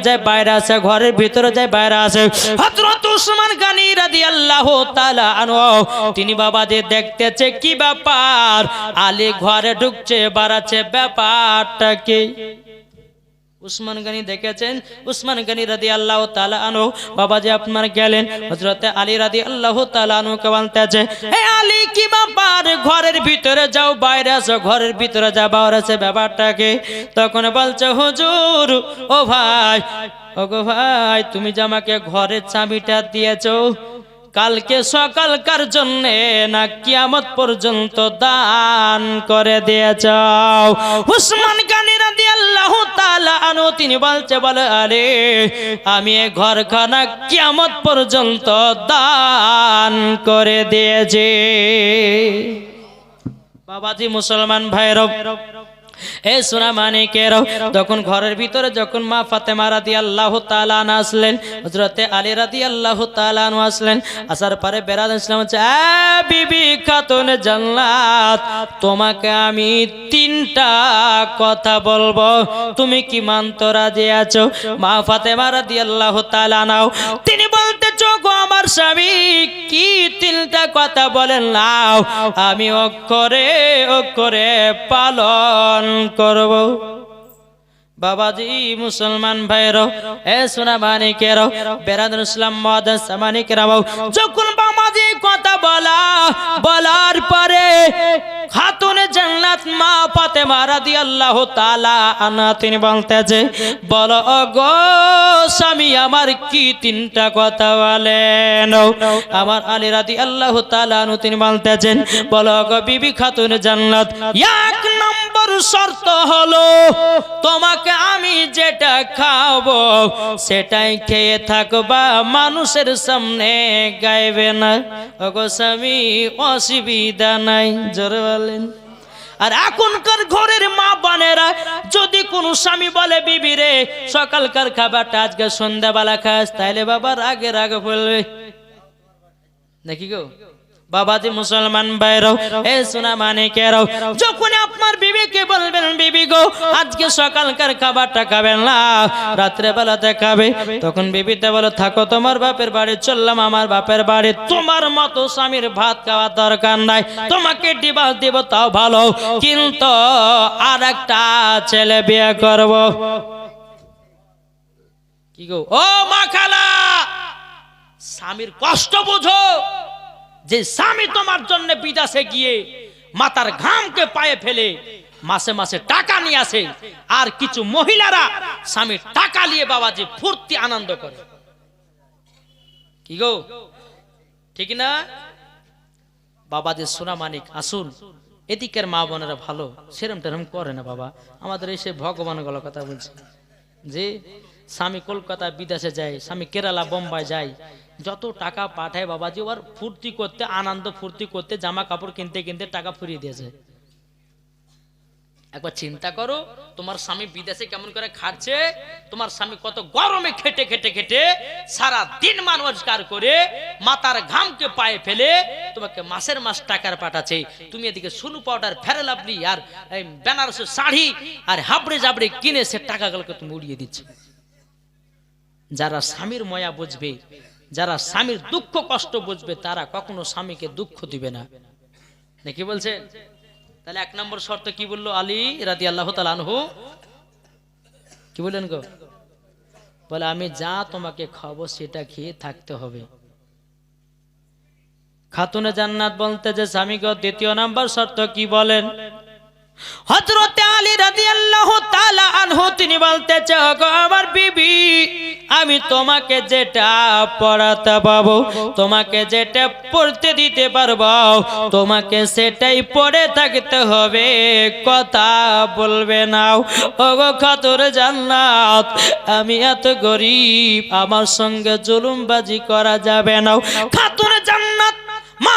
যায়, বাইরে আছে ঘরের ভিতরে যায়, বাইরে আছে হযরত উসমান গানি রাদিয়াল্লাহু তাআলা আনহু, তিনি বাবাদের দেখতেছে, কি ব্যাপার? আলী ঘরে ঢুকছে, বাড়াচ্ছে, ব্যাপারটা কি? উসমান গানি দেখেছেন? উসমান গানি রাদি আল্লাহ তালা বাবা যে আপনার গেলেন। হজরতে আলী রাদি আল্লাহ তালা আনুকে বলতেছে আলী, কি ব্যাপার? ঘরের ভিতরে যাও, বাইরে আসো, ঘরের ভিতরে যা বাইরে আছে ব্যাপারটাকে। তখন বলছে, হুজুর, ও ভাই ও গো ভাই, তুমি যে আমাকে ঘরের চাবিটা দিয়েছ, কালকে সকালকার জন্য না কিয়ামত পর্যন্ত দান করে দিয়েছ। উসমান গানি আনহু, তিনি বলছে, বলে, আরে, আমি ঘরখানা কিয়ামত পর্যন্ত দান করে দিয়েছি। বাবাজি মুসলমান ভাইরব এ সোনা মানিকের তখন ঘরের ভিতরে যখন মা ফাতেমা রাদি আল্লাহ তালান আসলেন হজরতে আলী রাদি আল্লাহ তালান আসলেন, আসার পরে বেরাদ ইসলাম হচ্ছে খাতুন জান্নাত, তোমাকে আমি তিনটা কথা বলব। তুমি কি মানতে রাজি আছো? মা ফাতেমা রাদি আল্লাহ তালানাও তিনি বলতে চোখ আমার স্বামী কি তিনটা কথা বলেন নাও। আমি অক্ষরে অক্ষরে পালন করব। বাবাজি, মুসলমান ভাইরও এ সোনা মানিকেরও, বেরাদুল ইসলাম মহাদাস মানিকেরাও যখন বাবাজি কথা বলা, বলার পরে মা তিনি বলতেছে, বলো গো স্বামী, আমার কি তিনটা কথা বলেন? আমার আলী রাদিয়াল্লাহু তাআলা আনু তিনি বলতেছেন, বলো গো বিবি জান্নাত, এক নম্বর শর্ত হলো, তোমাকে আমি যেটা খাব সেটাই খেয়ে থাকবা, মানুষের সামনে গাইবে না। অসুবিধা নাই বলেন। আর এখনকার ঘরের মা বানেরা, যদি কোনো স্বামী বলে, বিবি রে, সকালকার খাবারটা আজকে সন্ধ্যাবেলা খাস, তাইলে বাবা রাগে রাগে বলবে। দেখি গো? বাবাজি মুসলমান বাইরও এ সোনা মানে মানিকেরও যখন আপনার বিবিকে বলবেন, বিবি গো, আজকে সকালকার খাবারটা খাবেন না রাত্রে বেলাতে খাবে তখন বিবিতে বলে, থাকো, তোমার বাপের বাড়ি, চললাম আমার বাপের বাড়ি। তোমার মতো স্বামীর ভাত খাওয়ার দরকার নাই। তোমাকে ডিবাস দিব, তাও ভালো। কিন্তু আর একটা ছেলে বিয়ে করব। কি গো? ও মা খালা, স্বামীর কষ্ট বোঝো। যে স্বামী তোমার জন্য বিদেশে গিয়ে মাতার ঘামকে পায়ে ফেলে মাসে মাসে টাকা নিয়ে আসে, আর কিছু মহিলারা স্বামীর টাকা নিয়ে বাবাজি ফুর্তি আনন্দ করে। কি গো? ঠিক না? বাবাদের সোনা মানিক, আসুন। এদিকের মা বোনেরা ভালো, সেরম টেরম করে না বাবা। আমাদের এসে ভগবান গল কথা বলছে। যে স্বামী কলকাতা বিদেশে যায়, স্বামী কেরালা, বোম্বাই যায়। যত টাকা পাঠায় বাবাজি, ওর ফুর্তি করতে, আনন্দ ফুর্তি করতে জামা কাপড় কিনতে কিনতে টাকা ফুরিয়ে দিয়েছে। একবার চিন্তা করো, তোমার স্বামী বিদেশে কেমন করে খাচ্ছে, তোমার স্বামী কত গরমে খেটে খেটে খেটে সারা দিন মান রোজগার করে মাতার ঘামকে পায়ে ফেলে তোমাকে মাসের মাস টাকার পাঠাচ্ছে। তুমি এদিকে সুনু পাউডার ফেরে লাভলি আর বেনারসের শাড়ি আর হাবড়ে জাবড়ে কিনে সে টাকাগুলোকে তুমি উড়িয়ে দিচ্ছ। যারা স্বামীর ময়া বুঝবে যারা স্বামীর দুঃখ কষ্ট বুঝবে, তারা কখনো স্বামীকে দুঃখ দিবে না। নাকি বলছেন তাহলে এক নম্বর শর্ত কি বলল আলী রাদি আল্লাহ আনহু? কি বললেন গো? বলে, আমি যা তোমাকে খাব সেটা খেয়ে থাকতে হবে। খাতুনে জান্নাত বলতে যে স্বামীগত দ্বিতীয় নাম্বার শর্ত কি বলেন? তিনি বলতেছে গো আমার বিবি, আমি তোমাকে যেটা পড়াতে পাবো, তোমাকে যেটা পড়তে দিতে পারব, তোমাকে সেটাই পড়ে থাকতে হবে, কথা বলবে নাও ওগো খাতুর জান্নাত, আমি এত গরিব, আমার সঙ্গে জুলুমবাজি করা যাবে না। খাতুর জান্নাত মা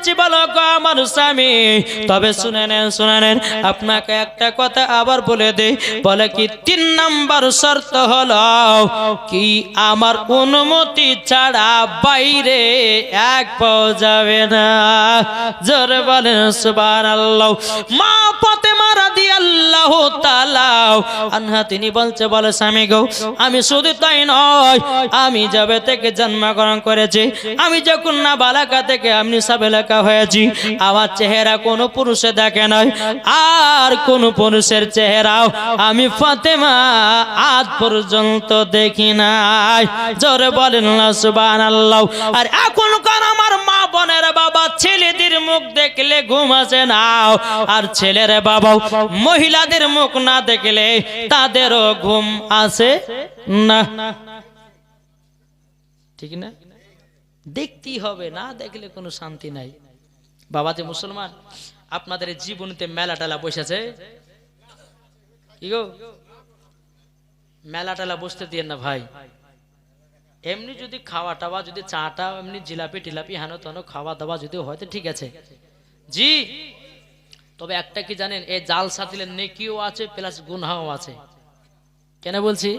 বলতেছি বলো গো আমার স্বামী। তবে শুনে নেন শুনে নেন, আপনাকে একটা কথা আবার বলে দে বলে কি, তিন নাম্বার শর্ত হলো কি, আমার অনুমতি ছাড়া বাইরে এক পাও যাবে না। জোরে বলেন, সুবহানাল্লাহ। মা ফাতেমা রাদিয়াল্লাহু তাআলা আনহা, তিনি বলছে, বলে স্বামী গো, আমি শুধু তাই নয়, আমি যাবে থেকে জন্মগ্রহণ করেছি। আমি যখন না বালাকা থেকে, আমি সাবেলাকা হয়েছি, আমার চেহারা কোনো পুরুষে দেখে নয় আর কোন পুরুষের চেহারাও আমি ফাতেমা আজ পর্যন্ত দেখি নাই। জোরে বলেন না, সুবহানাল্লাহ। আর এখনকার আমার মা বোনের বাবা ছেলেদের মুখ দেখলে ঘুম আসে না। আর ছেলের বাবাও মহিলাদের মুখ না দেখলে তাদেরও ঘুম আসে না। ঠিক না? দেখতেই হবে, না দেখলে কোনো শান্তি নাই। বাবাতে মুসলমান, আপনাদের জীবনীতে মেলা টেলা বসেছে? কি গো? মেলা টেলা বসতে দিয়ে না ভাই। এমনি যদি খাওয়া টাওয়া, যদি চাটা, এমনি জিলাপি টিলাপি, হেন তেন খাওয়া দাওয়া যদি হয়, তো ঠিক আছে। জি, তবে একটা কি জানেন, এই জাল সাথিলে নেকিও আছে, প্লাস গুনহাও আছে। কেন বলছি?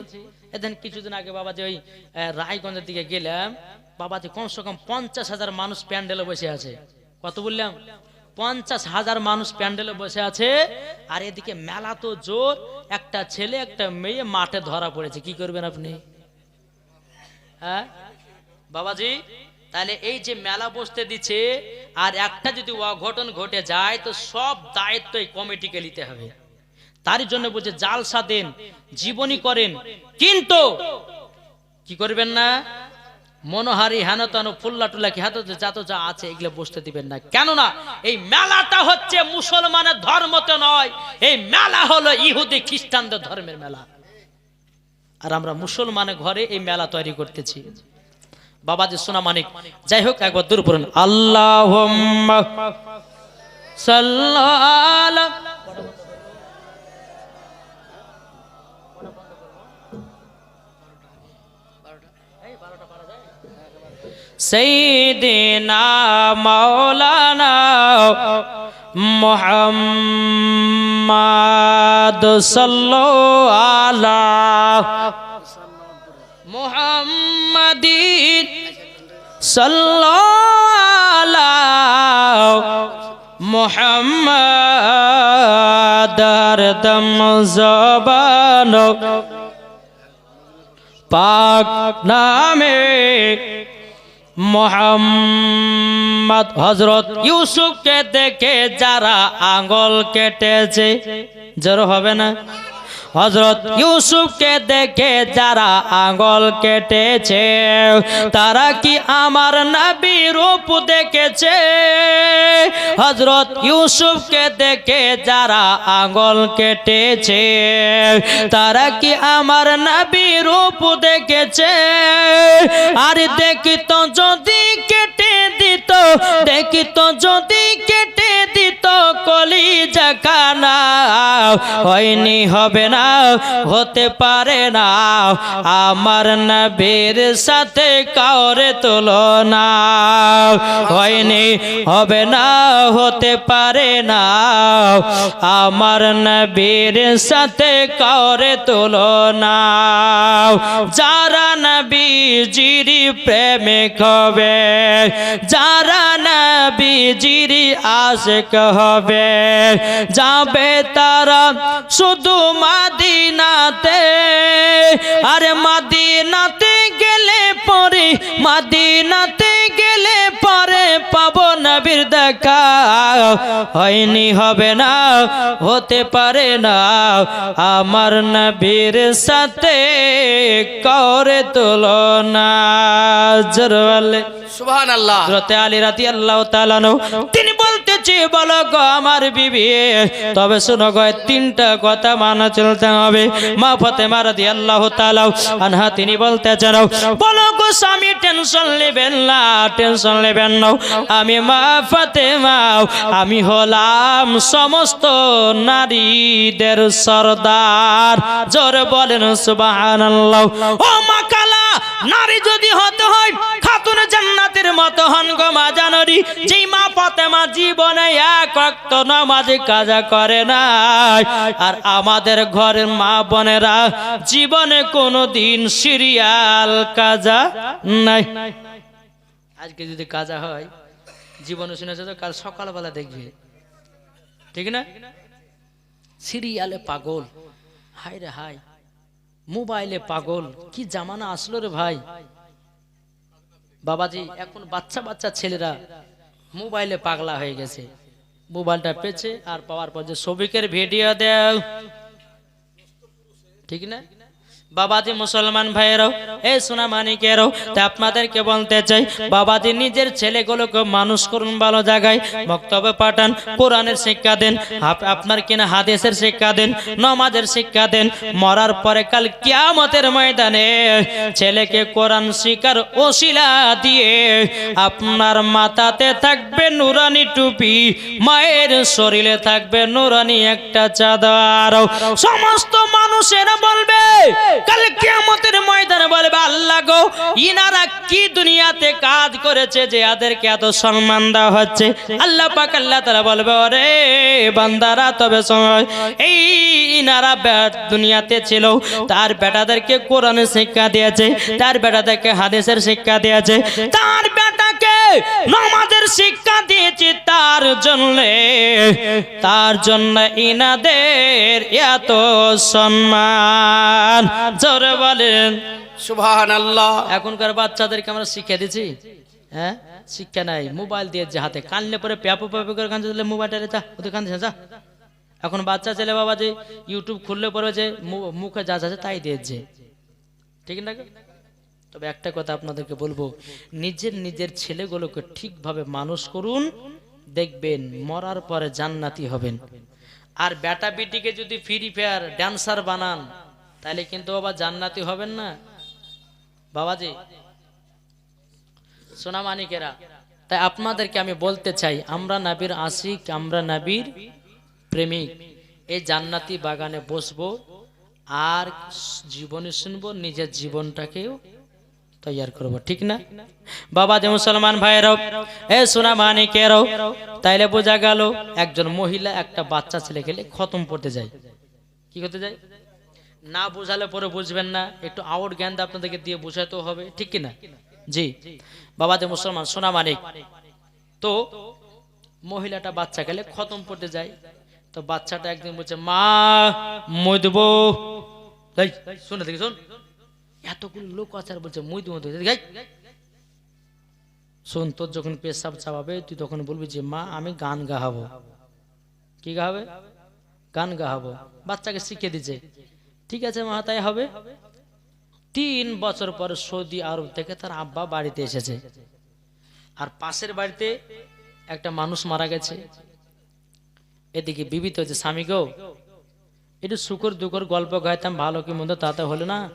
এদিন কিছুদিন আগে বাবা যে ওই রায়গঞ্জের দিকে গেলাম বাবা যে কমসে কম পঞ্চাশ হাজার মানুষ প্যান্ডেলে বসে আছে। কত বললাম? পঞ্চাশ হাজার মানুষ প্যান্ডেলে বসে আছে, আর এদিকে মেলা তো জোর, একটা ছেলে, একটা মেয়ে মাঠে ধরা পড়েছে। কি করবেন আপনি? হ্যাঁ? বাবাজি, তাহলে এই যে মেলা বসতে দিচ্ছে, আর একটা যদি অঘটন ঘটে যায়, তো সব দায়িত্ব এই কমিটিকে নিতে হবে। তারই জন্য বলছে, জালসা দেন, জীবনী করেন। কিন্তু কি করবেন না? মনোহারি হেন তেন ফুল্লা টুল্লা কি হাতে যত যা আছে, এগুলো বসতে দিবেন না। কেননা এই মেলাটা হচ্ছে মুসলমানের ধর্ম তো নয়, এই মেলা হলো ইহুদি খ্রিস্টানদের ধর্মের মেলা। আর আমরা মুসলমানের ঘরে এই মেলা তৈরি করতেছি। বাবা যে সোনা মানিক, যাই হোক, একবার দূর পড়ুন। আল্লাহ সৈদিনা মৌলানা মোহাম্মদ সাল্লো আলা মোহাম্মদিন সাল্লো আলা মোহাম্মদ দম জবান পাক নামে মোহাম্মদ হজরত ইউসুফকে দেখে যারা আঙ্গল কেটেছে। জোর হবে না? হজরত ইউসুফকে দেখে যারা আঙ্গল কেটেছে, তারা কি আমার নবী রূপ দেখেছে? হজরত ইউসুফকে দেখে যারা আঙ্গল কেটেছে, তারা কি আমার নবী রূপ দেখেছে? আর দেখিত যদি কেটে দিত, দেখিত যদি কেটে দিত কলি জাকানা হয়নি হবে না হতে পারে না। আমার নবীর সাথে কাউরে তুলনা হয়নি, হবে না, হতে পারে না। আমার নবীর সাথে কাউরে তুলনা যারা নবী জিরি প্রেমিক হবে, যারা নবী জিরি আশেক হবে। যাবে তারা শুধু মাদিনাতে। আরে মাদিনাতে গেলে পরে, মাদিনাতে গেলে পরে পাবো নবীর দেখা। হয়নি, হবে না, হতে পারে না। আমার নবীর সাথে করে তুলনা। জরওয়ালে। তিনি বলতেছে বলো গো আমার বিবি, তবে শোনো গো তিনটা কথা মানা চলতে হবে। মা আনহা, তিনি বলতেছেন বলো গো স্বামী, টেনশন নেবেন না, টেনশন নেবেন না। আমি মা আমি হলাম সমস্ত নারীদের সর্দার। জোরে বলেন সুবহানাল্লাহ। ও মা কালা নারী যদি হতে হয়, খাতুন জান্নাতের মতো হন গো মা জানরি যেই মা ফাতেমা জীবনে এক অক্ত নামাজে কাজা করে না আর আমাদের ঘরের মা বোনেরা জীবনে কোনো দিন সিরিয়াল কাজা নাই। আজকে যদি কাজা হয়, জীবনে শুনেছে তো, কাল সকালবেলা দেখবে। ঠিক না? সিরিয়ালে পাগল। হাই রে হাই মোবাইলে পাগল, কি জামানা আসলো রে ভাই? বাবাজি, এখন বাচ্চা বাচ্চা ছেলেরা মোবাইলে পাগলা হয়ে গেছে। মোবাইলটা পেছে আর পাওয়ার পর যে সবিকের ভিডিও দেও। ঠিক না? বাবাজি মুসলমান ভাইয়েরাও এই সোনা মানিকেরও তা আপনাদেরকে বলতে চাই, বাবাজি নিজের ছেলেগুলোকে মানুষ করুন ভালো জায়গায়, বক্তব্য পাঠান, কোরআনের শিক্ষা দেন আপনার কিনা হাদিসের শিক্ষা দেন, নমাজের শিক্ষা দেন, মরার পরে কাল কিয়ামতের ময়দানে ছেলেকে কোরআন শিকার ওসিলা দিয়ে আপনার মাথাতে থাকবে নুরানি টুপি, মায়ের শরীরে থাকবে নুরানি একটা চাদর, সমস্ত মানুষেরা বলবে, কাল কিয়ামতের ময়দানে বলবে, আল্লাহ গো, ইনারা কি দুনিয়াতে কাজ করেছে যে এদেরকে এত সম্মান দেওয়া হচ্ছে? আল্লাহ পাক, আল্লাহ তারা বলবে, ওরে বান্দারা, তবে সময় এই ইনারা দুনিয়াতে ছিল, তার বেটাদেরকে কোরআনের শিক্ষা দিয়েছে, তার বেটাদেরকে হাদিসের শিক্ষা দিয়েছে, তার নামাজের শিক্ষা দিয়েছে তার জন্য। তার জন্য ইনাদের এত সম্মান। জোরে বলেন। সুবহান আল্লাহ এখনকার বাচ্চাদেরকে আমরা শিক্ষা দিচ্ছি হ্যাঁ? শিক্ষা নাই। মোবাইল দিয়ে যে হাতে কানলে পরে প্যাপু প্যাপু করে কানতে দিলে মোবাইলটা যা ওদের কানতে যা। এখন বাচ্চা ছেলে বাবা যে ইউটিউব খুললে পরে যে মুখে যা আছে তাই দিয়েছে। ঠিক না? তবে একটা কথা আপনাদেরকে বলব, নিজের নিজের ছেলেগুলোকে ঠিকভাবে মানুষ করুন, দেখবেন মরার পরে জান্নাতি হবেন। আর বেটা বিটিকে যদি ফ্রি ফায়ার ড্যান্সার বানান, তাহলে কিন্তু বাবা জান্নাতি হবেন না। বাবাজি, সোনা মানিকেরা, তাই আপনাদেরকে আমি বলতে চাই, আমরা নাবির আশিক, আমরা নাবির প্রেমিক। এই জান্নাতি বাগানে বসবো, আর জীবনে শুনব, নিজের জীবনটাকেও তৈয়ার করব ঠিক না? বাবা যে মুসলমান ভাইয়েরাও এ সোনা মানিকেরাও তাইলে বোঝা গেল একজন মহিলা একটা বাচ্চা ছেলে গেলে খতম পড়তে যায়। কি করতে যায়? না বোঝালে পরে বুঝবেন না একটু আউট জ্ঞান আপনাদেরকে দিয়ে বোঝাতেও হবে ঠিক কি না জি। বাবা যে মুসলমান সোনা মানিক। তো মহিলাটা বাচ্চা গেলে খতম পড়তে যায়। তো বাচ্চাটা একদিন বলছে মা মই দেবো এই, শোন দেখি শোন। এতগুলো লোক আছে আর বলছে, মই গাই। শোন, তোর যখন পেশাব চাপাবে, তুই তখন বলবি যে, মা, আমি গান গাহাবো। কি গাহাবে? গান গাহাবো। বাচ্চাকে শিখে দিছে। ঠিক আছে মা, তাই হবে। তিন বছর পর সৌদি আরব থেকে তার আব্বা বাড়িতে এসেছে। আর পাশের বাড়িতে একটা মানুষ মারা গেছে। এদিকে বিবিত হয়েছে স্বামী গো। একটু শুকর দুকর গল্প গাইতাম, ভালো কি মন্দ তাতে হলো না।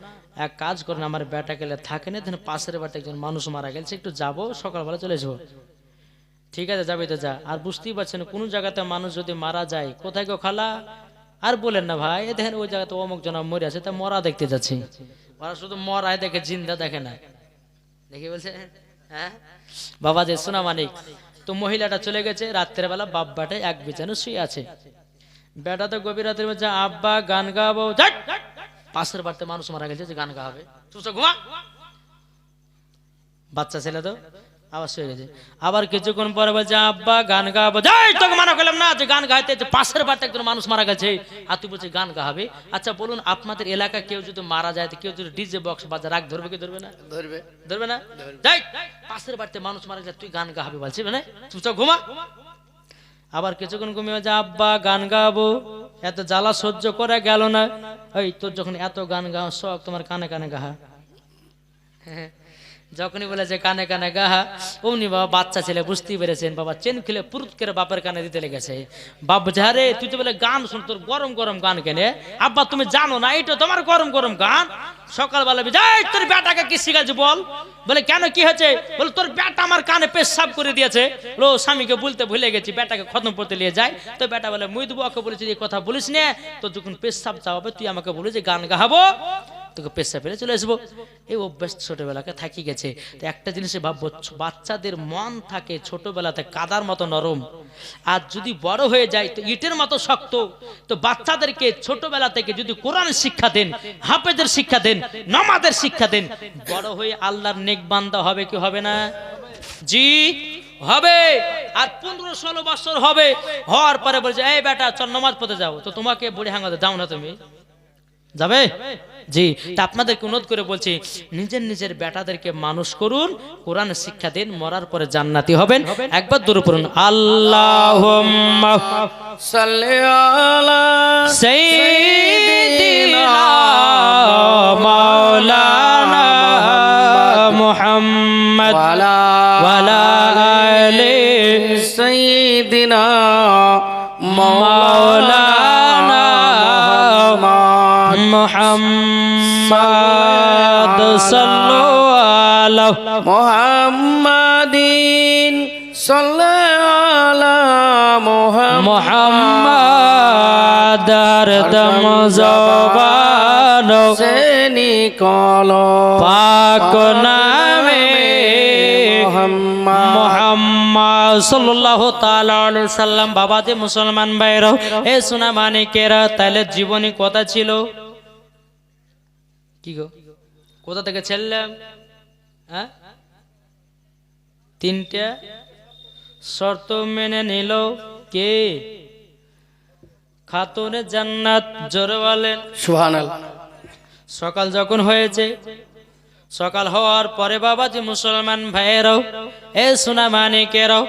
এক কাজ করেন, আমার বেটা গেলে থাকে না তখন পাশের বাড়িতে একজন মানুষ মারা গেছে, একটু যাব, সকালবেলা চলে যাব। ঠিক আছে, যাবে তো যা। আর বুঝতেই পারছেন, কোন জায়গাতে মানুষ যদি মারা যায়, কোথায় গো খালা? আর বলেন না ভাই দেখেন ওই জায়গাতে অমুক জন মরে আছে, তা মরা দেখতে যাচ্ছি। ওরা শুধু মরায় দেখে, জিন্দা দেখে না। দেখি বলছে হ্যাঁ? বাবা যে সোনা মানিক, তো মহিলাটা চলে গেছে, রাত্রের বেলা বাপ বাটে এক বিছানো শুয়ে আছে। বেটা তো গভীর রাতের মধ্যে, আব্বা, গান গাবো, যাক! পাশের বাড়িতে মানুষ মারা গেছে যে গান তুই তো ঘুমা। বাচ্চা ছেলে তো আবার শুয়ে গেছে। আবার কিছুক্ষণ পরে বলছে আব্বা গান গাবো। যাই তোকে মানা করলাম না যে গান গাইতে পাশের বাড়িতে একজন মানুষ মারা গেছে। আর তুই বলছিস গান গাবে? আচ্ছা বলুন আপনাদের এলাকা কেউ যদি মারা যায় কেউ যদি ডিজে বক্স বাজা রাগ ধরবে কি ধরবে না? ধরবে। ধরবে না? যাই পাশের বাড়িতে মানুষ মারা গেছে তুই গান গাবে বলছি মানে তুই তো ঘুমা। আবার কিছুক্ষণ ঘুমিয়ে যা, আব্বা, গান গাবো। এত জ্বালা সহ্য করে গেল না। ওই তোর যখন এত গান গাওয়া শখ তোমার কানে কানে গাহা যখনই বলে যে কানে কানে গাহা অমনি বাবা বাচ্চা ছেলে বুঝতেই পেরেছেন। বাবা চেন খেলে পুরুত করে বাপের কানে দিতে লেগেছে। বাপ ঝারে তুই তো বলে গান শুন তোর গরম গরম গান কেনে। আব্বা তুমি জানো না এটা তোমার গরম গরম গান? সকালবেলা বলে, যাই তোর বেটাকে কি শিখাচ্ছি বল? বলে কেন কি হয়েছে? বলে তোর বেটা আমার কানে পেশাব করে দিয়েছে। লো স্বামীকে বলতে ভুলে গেছি বেটাকে খতম করতে নিয়ে যায়। তো বেটা বলে মুই দেবো ওকে বলেছি এই কথা বলিস নে তো যখন পেশাব চাওয়াবে তুই আমাকে বলে যে গান গাহাবো। তোকে পেশা ফেলে চলে আসব। এই অভ্যাস ছোটবেলাকে থাকি গেছে। তো একটা জিনিসে ভাববো বাচ্চাদের মন থাকে ছোটবেলাতে কাদার মতো নরম। আর যদি বড় হয়ে যায়, তো ইটের মতো শক্ত। তো বাচ্চাদেরকে ছোটবেলা থেকে যদি কোরআন শিক্ষা দেন, হাফেজের শিক্ষা দেন, নামাজের শিক্ষা দেন, বড় হয়ে আল্লাহর নেক বান্দা হবে কি হবে না? জি, হবে। আর পনেরো ষোলো বছর হবে, হওয়ার পরে বলছে, এই বেটা, চল নমাজ পথে যাও। তো তোমাকে বুড়ি হাঙ্গাতে, যাও না তুমি। যাবে? জি তা আপনাদেরকে অনুরোধ করে বলছি নিজের নিজের বেটাদেরকে মানুষ করুন কোরআন শিক্ষা দিন মরার পরে জান্নাতি হবেন। একবার দূর পড়ুন আল্লাহ সাল্লি মুহাম্মাদিন হরদম জবান সেনি কলো পাক নামে মোহাম্মদ সাল্লাল্লাহু তাআলা আলাইহি সাল্লাম। বাবা যে মুসলমান ভাইরা এ সোনা মানিকেরা তাহলে জীবনী কথা ছিল? কি গো? কোথা থেকে ছেড়লাম? হ্যাঁ? তিনটা শর্ত মেনে নিল কে? খাতুনে জান্নাত জোরে বলেন সকাল যখন হয়েছে সকাল হওয়ার পরে বাবাজি মুসলমান ভাইয়েরাও এ সোনা মানিকেরাও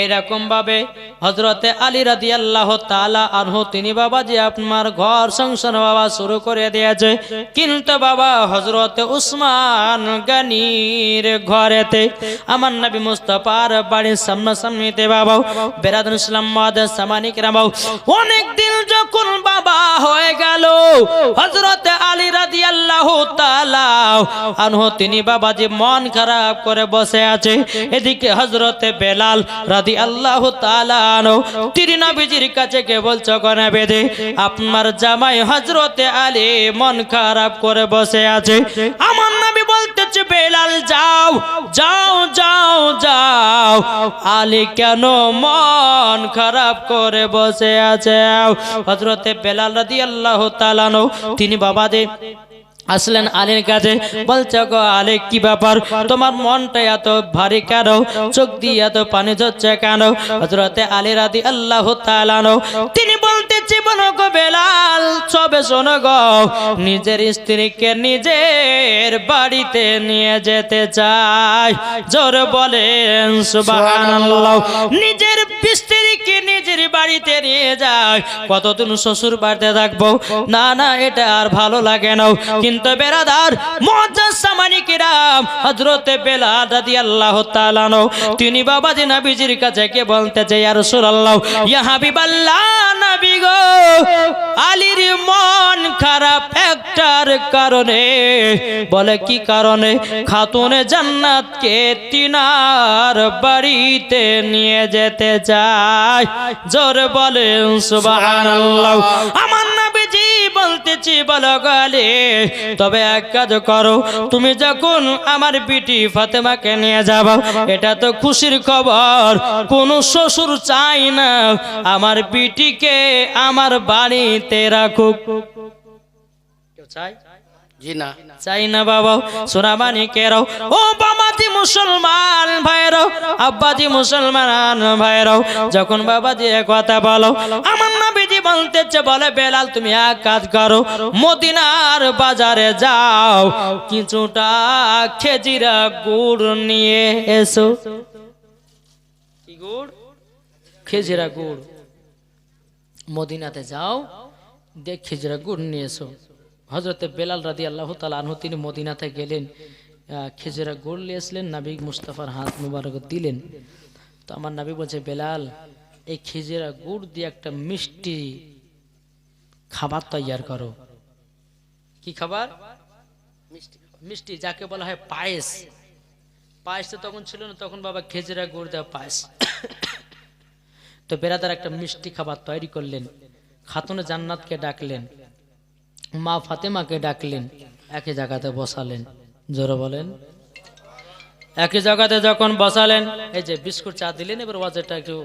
এইরকম ভাবে হজরতে আলী রাদি আল্লাহ তালা আনহু, তিনি বাবাজি আপনার ঘর সংসার বাবা শুরু করে দিয়েছে, কিন্তু বাবা হজরতে উসমান গানির ঘরেতে আমার নবী মুস্তফার বাড়ির সামনাসামনিতে বাবা বেরাদুল ইসলাম সামানিক রামাও, অনেক দিন যখন বাবা হয়ে গেল হজরতে আলী রাদি আল্লাহ আনহু, তিনি বাবাজি মন খারাপ করে বসে আছে, এদিকে হজরতে বেলাল রাদি আল্লাহ আনহু, তিনি নবীজির কাছে কেবল চকনা বেঁধে আপনার জামাই হজরতে আলী মন খারাপ করে বসে আছে। আমার নবী বলতেছে, বেলাল, যাও যাও যাও যাও। আলী কেন মন খারাপ করে বসে আছে? হজরতে বেলাল রাদি আল্লাহ তালানো তিনি বাবাদের আসলেন আলীর কাছে। বলছে, গো আলে, কি ব্যাপার? তোমার মনটা এত ভারী কেন? চোখ দিয়ে এত পানি ঝরছে কেন? হজরতে আলী রাদি আল্লাহ তালানো তিনি বলতেছি বলো গো বেলাল, সবে শোনো গো, নিজের স্ত্রীকে নিজের বাড়িতে নিয়ে যেতে চাই। জোর বলেন, সুবহানাল্লাহ। নিজের স্ত্রীকে নিজের বাড়িতে নিয়ে যায় কতদিন শ্বশুর বাড়িতে থাকব? না না, এটা আর ভালো লাগে না। কিন্তু বেরাদার মজ্জাসামানিকিরাম হযরতে বেলাল রাদিয়াল্লাহু তাআলা আনহু, তিনি বাবাজি নবীজির কাছে কে বলতে চাই, ইয়া রাসূলুল্লাহ, ইয়া হাবিবাল্লাহ, নবী গো আলীর মন খারাপ একটার কারণে। বলে, কি কারণে? খাতুনে জান্নাতকে তিনার বাড়িতে নিয়ে যেতে চায়। জোর বলেন, সুবহানাল্লাহ। আমার নবীজি বলতেছি, বলো গলে। তবে এক কাজ করো, তুমি যখন আমার বিটি ফাতেমাকে নিয়ে যাব, এটা তো খুশির খবর, কোনো শ্বশুর চাই না। আমার বিটিকে আমার বাড়িতে রাখুক। কেউ চাই জি চাই না বাবা ও মুসলমান মুসলমান যখন বাবাজি এ কথা বলো, আমার নবীজি বলতেছে, বলে, বেলাল, তুমি এক কাজ করো, মদিনার বাজারে যাও, কিছুটা খেজিরা গুড় নিয়ে এসো। গুড়? খেজিরা গুড়। মদিনাতে যাও, দেখ, খেজরা গুড় নিয়ে এসো। হজরতে বেলাল রাদি আল্লাহ তালা আনহু তিনি মদিনাতে গেলেন খেজুরা গুড় নিয়ে আসলেন নাবি মুস্তাফার হাত মুবারক দিলেন। তো আমার নাবি বলছে বেলাল এই খেজুরা গুড় দিয়ে একটা মিষ্টি খাবার তৈয়ার করো। কি খাবার? মিষ্টি যাকে বলা হয় পায়েস। পায়েস তো তখন ছিল না তখন বাবা খেজুরা গুড় দেওয়া পায়েস। তো বেরাদার একটা মিষ্টি খাবার তৈরি করলেন। খাতুনে জান্নাতকে ডাকলেন। মা ফাতেমাকে ডাকলেন একই জায়গাতে বসালেন। জোরে বলেন একই জায়গাতে যখন বসালেন, এই যে বিস্কুট চা দিলেন, এবার ওয়াজেরটা একটু